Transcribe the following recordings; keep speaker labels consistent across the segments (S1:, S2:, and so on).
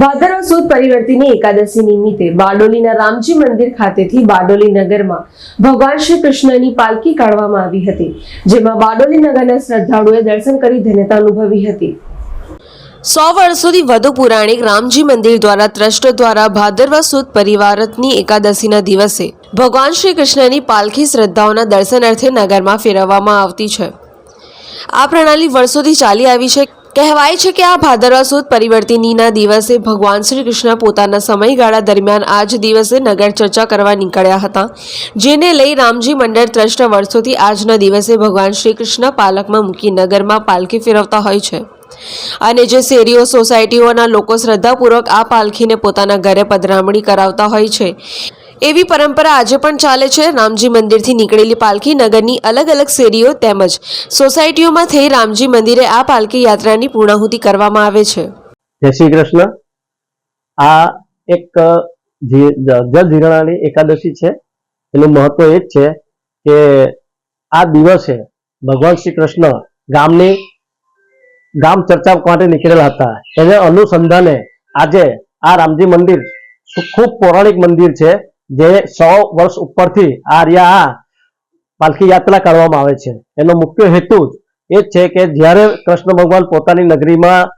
S1: ભાદરવા સુદ પરિવર્તિની એકાદશી નિમિત્તે બારડોલીના રામજી મંદિર ખાતેથી બારડોલી નગરમાં ભગવાન શ્રી કૃષ્ણની પાલખી કાઢવામાં આવી હતી, જેમાં બારડોલી નગરના શ્રદ્ધાળુઓએ દર્શન કરી ધન્યતા અનુભવી હતી. સો વર્ષોથી વધુ પુરાણિક રામજી મંદિર દ્વારા ટ્રસ્ટ દ્વારા ભાદરવા સુદ પરિવારતની એકાદશીના દિવસે ભગવાન શ્રી કૃષ્ણની પાલખી શ્રદ્ધાઓના દર્શનાર્થે નગરમાં ફેરવવામાં આવતી છે. આ પ્રણાલી વર્ષોથી ચાલી આવી છે. કહેવાય છે કે આ ભાદરવા સુદ પરિવર્તિનીના દિવસે ભગવાન શ્રી કૃષ્ણ પોતાના સમયગાળા દરમિયાન આ જ દિવસે નગર ચર્ચા કરવા નીકળ્યા હતા, જેને લઈ રામજી મંડળ ટ્રસ્ટ વર્ષોથી આજના દિવસે ભગવાન શ્રી કૃષ્ણ પાલકમાં મૂકી નગરમાં પાલખી ફેરવતા હોય છે. અને જે શેરીઓ, સોસાયટીઓના લોકો શ્રદ્ધાપૂર્વક આ પાલખીને પોતાના ઘરે પધરામણી કરાવતા હોય છે એવી પરંપરા આજે પણ ચાલે છે. રામજી મંદિરથી નીકળેલી પાલખી નગરની અલગ અલગ શેરીઓ તેમજ સોસાયટીઓમાં થઈ રામજી મંદિરે આ પાલખી યાત્રાની પૂર્ણાહુતિ કરવામાં આવે છે.
S2: જય શ્રી કૃષ્ણ. આ એક જી- જીરણાની એકાદશી છે. એનું મહત્વ એ જ છે કે આ દિવસે ભગવાન શ્રી કૃષ્ણ ગામની, ગામ ચર્ચા માટે નીકળેલા હતા. એને અનુસંધાને આજે આ રામજી મંદિર ખૂબ પૌરાણિક મંદિર છે. જે સો વર્ષ ઉપરથી આ રહ્યા પાલખી યાત્રા કરવામાં આવે છે. એનો મુખ્ય હેતુ એ જ છે કે જ્યારે કૃષ્ણ ભગવાન પોતાની નગરીમાં,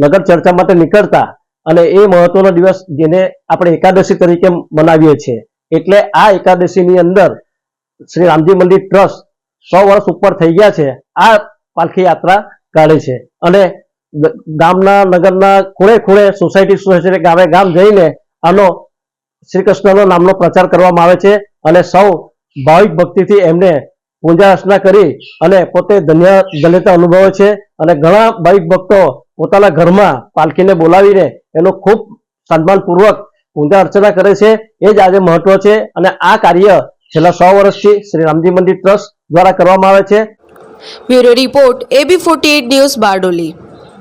S2: નગર ચર્ચા માટે નીકળતા અને એ મહત્વનો દિવસ જેને આપણે એકાદશી તરીકે મનાવીએ છીએ, એટલે આ એકાદશીની અંદર શ્રી રામજી મંદિર ટ્રસ્ટ સો વર્ષ ઉપર થઈ ગયા છે, આ પાલખી યાત્રા કાઢે છે. અને ગામના, નગરના ખૂણે ખૂણે સોસાયટી સોસાયટી, ગામે ગામ જઈને આનો શ્રી કૃષ્ણનો નામનો પ્રચાર કરવામાં આવે છે અને સૌ ભાવિક ભક્તિથી એમને પૂજા અર્ચના કરી અને પોતે ધન્ય ધન્યતા અનુભવે છે અને ઘણા ભાવિક ભક્તો પોતાના ઘરમાં પાલખીને બોલાવીને એનો ખૂબ સન્માનપૂર્વક પૂજા અર્ચના કરે છે. એ જ આજે મહત્વ છે અને આ કાર્ય છેલ્લા સો વર્ષથી શ્રી રામજી મંદિર ટ્રસ્ટ દ્વારા કરવામાં આવે છે.
S1: Bureau report AB forty news Bardoli.